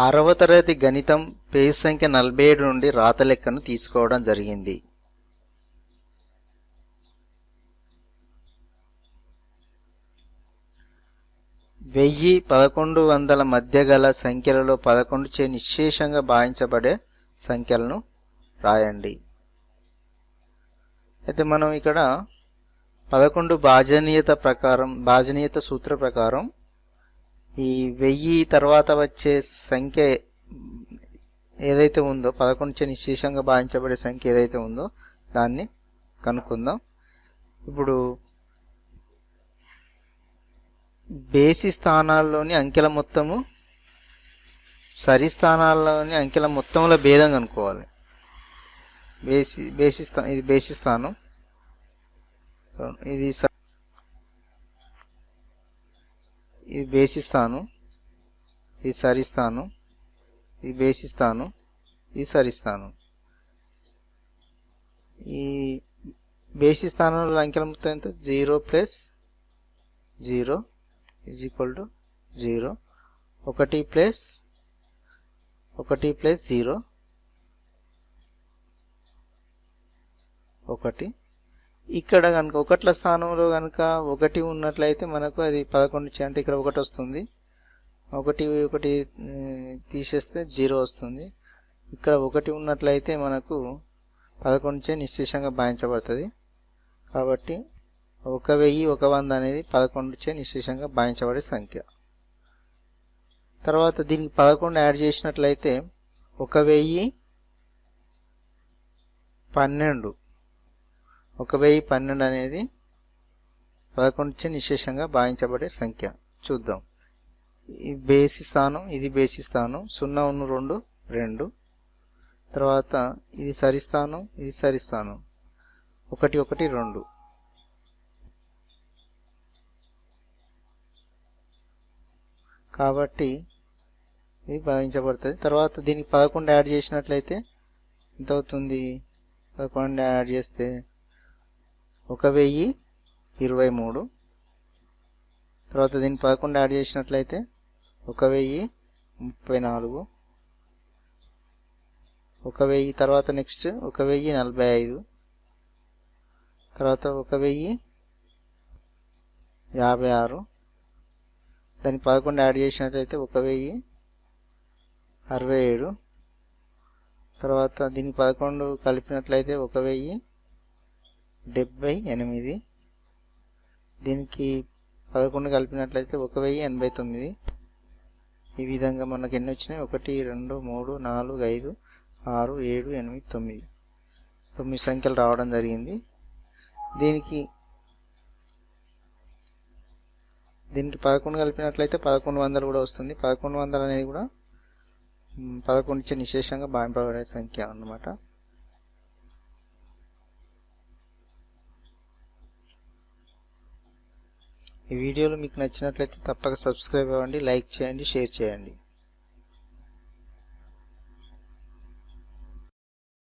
ఆరవ తరగతి గణితం పేజ్ సంఖ్య నలభై ఏడు నుండి రాత లెక్కను తీసుకోవడం జరిగింది. వెయ్యి పదకొండు వందల మధ్య గల సంఖ్యలలో పదకొండు చే నిశ్శేషంగా భావించబడే సంఖ్యలను రాయండి. అయితే మనం ఇక్కడ పదకొండు భాజనీయత ప్రకారం భాజనీయత సూత్ర ప్రకారం ఈ వెయ్యి తర్వాత వచ్చే సంఖ్య ఏదైతే ఉందో పదకొండు నిశేషంగా భావించబడే సంఖ్య ఏదైతే ఉందో దాన్ని కనుక్కుందాం. ఇప్పుడు బేసి స్థానాల్లోని అంకెల మొత్తము సరి స్థానాల్లోని అంకెల మొత్తంలో భేదం కనుక్కోవాలి. బేసి బేసి స్థా ఇది బేసి స్థానం. ఇది ఇది బేసిస్తాను ఇది సరిస్తాను స్థానం ఇది బేసి ఇది సరిస్తాను. ఈ బేసి స్థానంలో అంకెల మొత్తం ఎంత? Zero plus zero is equal to zero. ఒకటి ప్లస్ ఒకటి ప్లస్ జీరో. ఒకటి. ఇక్కడ కనుక ఒకట్ల స్థానంలో కనుక ఒకటి ఉన్నట్లయితే మనకు అది పదకొండు చే- అంటే ఇక్కడ ఒకటి వస్తుంది. ఒకటి ఒకటి తీసేస్తే జీరో వస్తుంది. ఇక్కడ ఒకటి ఉన్నట్లయితే మనకు పదకొండు చే నిశ్శేషంగా భావించబడుతుంది. కాబట్టి ఒక వెయ్యి ఒక వంద అనేది పదకొండు చే నిశ్శేషంగా భావించబడే సంఖ్య. తర్వాత దీనికి పదకొండు యాడ్ చేసినట్లయితే ఒక వెయ్యి పన్నెండు. ఒక వెయ్యి పన్నెండు అనేది పదకొండుచే నిశేషంగా భావించబడే సంఖ్య. చూద్దాం. ఈ బేసి స్థానం ఇది బేసి స్థానం సున్నా ఉన్న రెండు రెండు. తర్వాత ఇది సరిస్థానం ఇది సరిస్థానం ఒకటి ఒకటి రెండు. కాబట్టి ఇది భావించబడుతుంది. తర్వాత దీనికి పదకొండు యాడ్ చేసినట్లయితే ఎంత అవుతుంది పదకొండు యాడ్ చేస్తే ఒక వెయ్యి ఇరవై మూడు. తర్వాత దీన్ని పదకొండు యాడ్ చేసినట్లయితే ఒక వెయ్యి ముప్పై నాలుగు. ఒక వెయ్యి తర్వాత నెక్స్ట్ ఒక వెయ్యి నలభై ఐదు. తర్వాత ఒక వెయ్యి యాభై ఆరు. దాన్ని పదకొండు యాడ్ చేసినట్లయితే ఒక వెయ్యి అరవై ఏడు. తర్వాత దీన్ని పదకొండు కలిపినట్లయితే ఒక వెయ్యి డెబ్బై ఎనిమిది. దీనికి పదకొండు కలిపినట్లయితే ఒక వెయ్యి ఎనభై తొమ్మిది. ఈ విధంగా మనకు ఎన్ని వచ్చినాయి? ఒకటి రెండు మూడు నాలుగు ఐదు ఆరు ఏడు ఎనిమిది తొమ్మిది. తొమ్మిది సంఖ్యలు రావడం జరిగింది. దీనికి దీనికి పదకొండు కలిపినట్లయితే పదకొండు వందలు కూడా వస్తుంది. పదకొండు వందలు అనేది కూడా పదకొండు ఇచ్చే నిశేషంగా భావింపబడే సంఖ్య అన్నమాట. ఈ వీడియోలు మీకు నచ్చినట్లయితే తప్పక సబ్స్క్రైబ్ అవ్వండి లైక్ చేయండి షేర్ చేయండి.